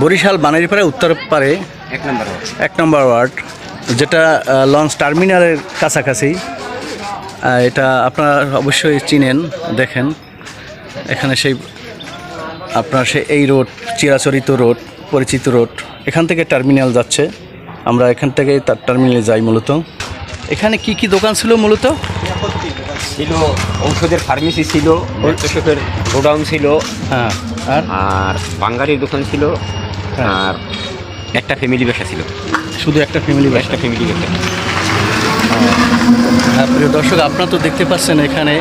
বরিশাল বানারীপাড়া উত্তর পারে এক নম্বর এক নম্বর ওয়ার্ড যেটা লঞ্চ টার্মিনালের কাছাকাছি। এটা আপনারা অবশ্যই চিনেন দেখেন। এখানে সেই আপনার সে এই রোড চিরাচরিত রোড পরিচিত রোড এখান থেকে টার্মিনাল যাচ্ছে। আমরা এখান থেকে তার টার্মিনালে যাই মূলত। এখানে কি কি দোকান ছিল মূলত? ছিল ঔষধের ফার্মেসি ছিল গোডাউন ছিল। হ্যাঁ। আর? আর বাঙ্গালির দোকান ছিল হ্যাঁ। আর একটা ফ্যামিলি ব্যবসা ছিল। শুধু একটা ফ্যামিলি একটা ফ্যামিলি ব্যবসা। হ্যাঁ প্রিয় দর্শক আপনারা তো দেখতে পাচ্ছেন এখানে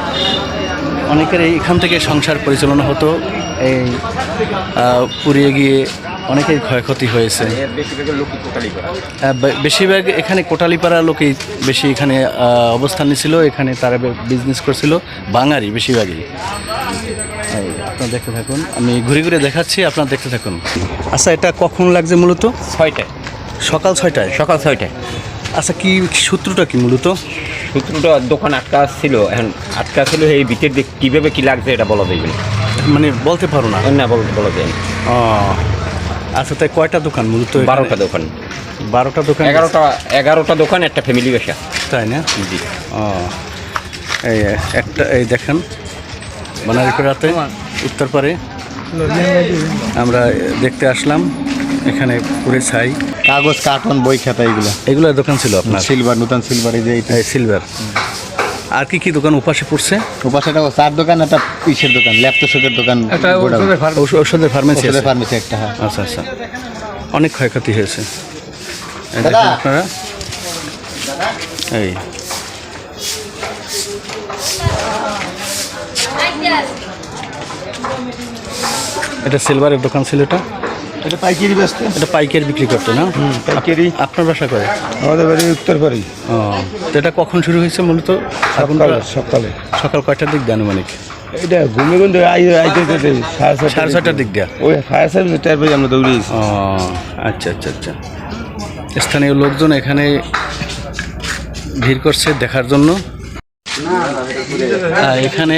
অনেকের এখান থেকে সংসার পরিচালনা হতো। এই পুড়িয়ে গিয়ে অনেকের ক্ষয়ক্ষতি হয়েছে। বেশিরভাগ এখানে কোটালিপাড়া লোকেই বেশি এখানে অবস্থান নিয়েছিল এখানে তারা বিজনেস করছিল। বাঙালি বেশিরভাগই। এই, আপনারা দেখতে থাকুন। আমি ঘুরে ঘুরে দেখাচ্ছি আপনারা দেখতে থাকুন। আচ্ছা এটা কখন লাগছে মূলত? ছয়টায়। সকাল ছয়টায়? সকাল ছয়টায়। আচ্ছা কি সূত্রটা কি মূলত? সূত্রটা দোকান আটকা ছিল এখন আটকা ছিল এই ভিতর দিক কীভাবে কী লাগছে এটা বলা যাবে মানে বলতে পারো না। না বলা যায় ও আচ্ছা তাই কয়টা দোকান মূলত বারোটা দোকান। বারোটা দোকান এগারোটা এগারোটা দোকান একটা ফ্যামিলি ব্যবসা তাই না? জি। ও এই একটা এই দেখেন বানারীপাড়াতে উত্তর পারে। আমরা দেখতে আসলাম এখানে পুরে ছাই। কাগজ কার্টন বই খাতা এগুলো। এগুলো দোকান ছিল আপনার? সিলভার নতুন সিলভার এই যে এইটা। সিলভার। আর কি কি দোকান উপাসে পড়ছে? ওপাশে একটা চার দোকান একটা ইসের দোকান ল্যাপটপের দোকান ওষুধের ফার্মেসি ওষুধের আছে? ফার্মেসি একটা হ্যাঁ। আচ্ছা আচ্ছা। অনেক ক্ষয়ক্ষতি হয়েছে। আপনারা। এই। এটা সিলভারের দোকান ছিল এটা। এটা পাইকারি ব্যস্ত। এটা পাইকারি বিক্রি করতে না? পাইকারি। আপনার বাসা করে আমাদের বাড়ি উত্তর পাড়ি ও তো এটা কখন শুরু হয়েছে মূলত? সকালে সকালে। সকাল কয়টার দিক দিয়ে আনুমানিক? এটা ঘুমে ঘুমে আই আইতে আইতে সাড়ে ছটা সাড়ে ছটার দিক। দিয়ে? ওই ফায়ার সার্ভিস টাইপ আমরা দৌড়িয়েছি ও আচ্ছা আচ্ছা আচ্ছা। স্থানীয় লোকজন এখানে ভিড় করছে দেখার জন্য। আর এখানে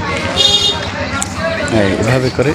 এভাবে করে।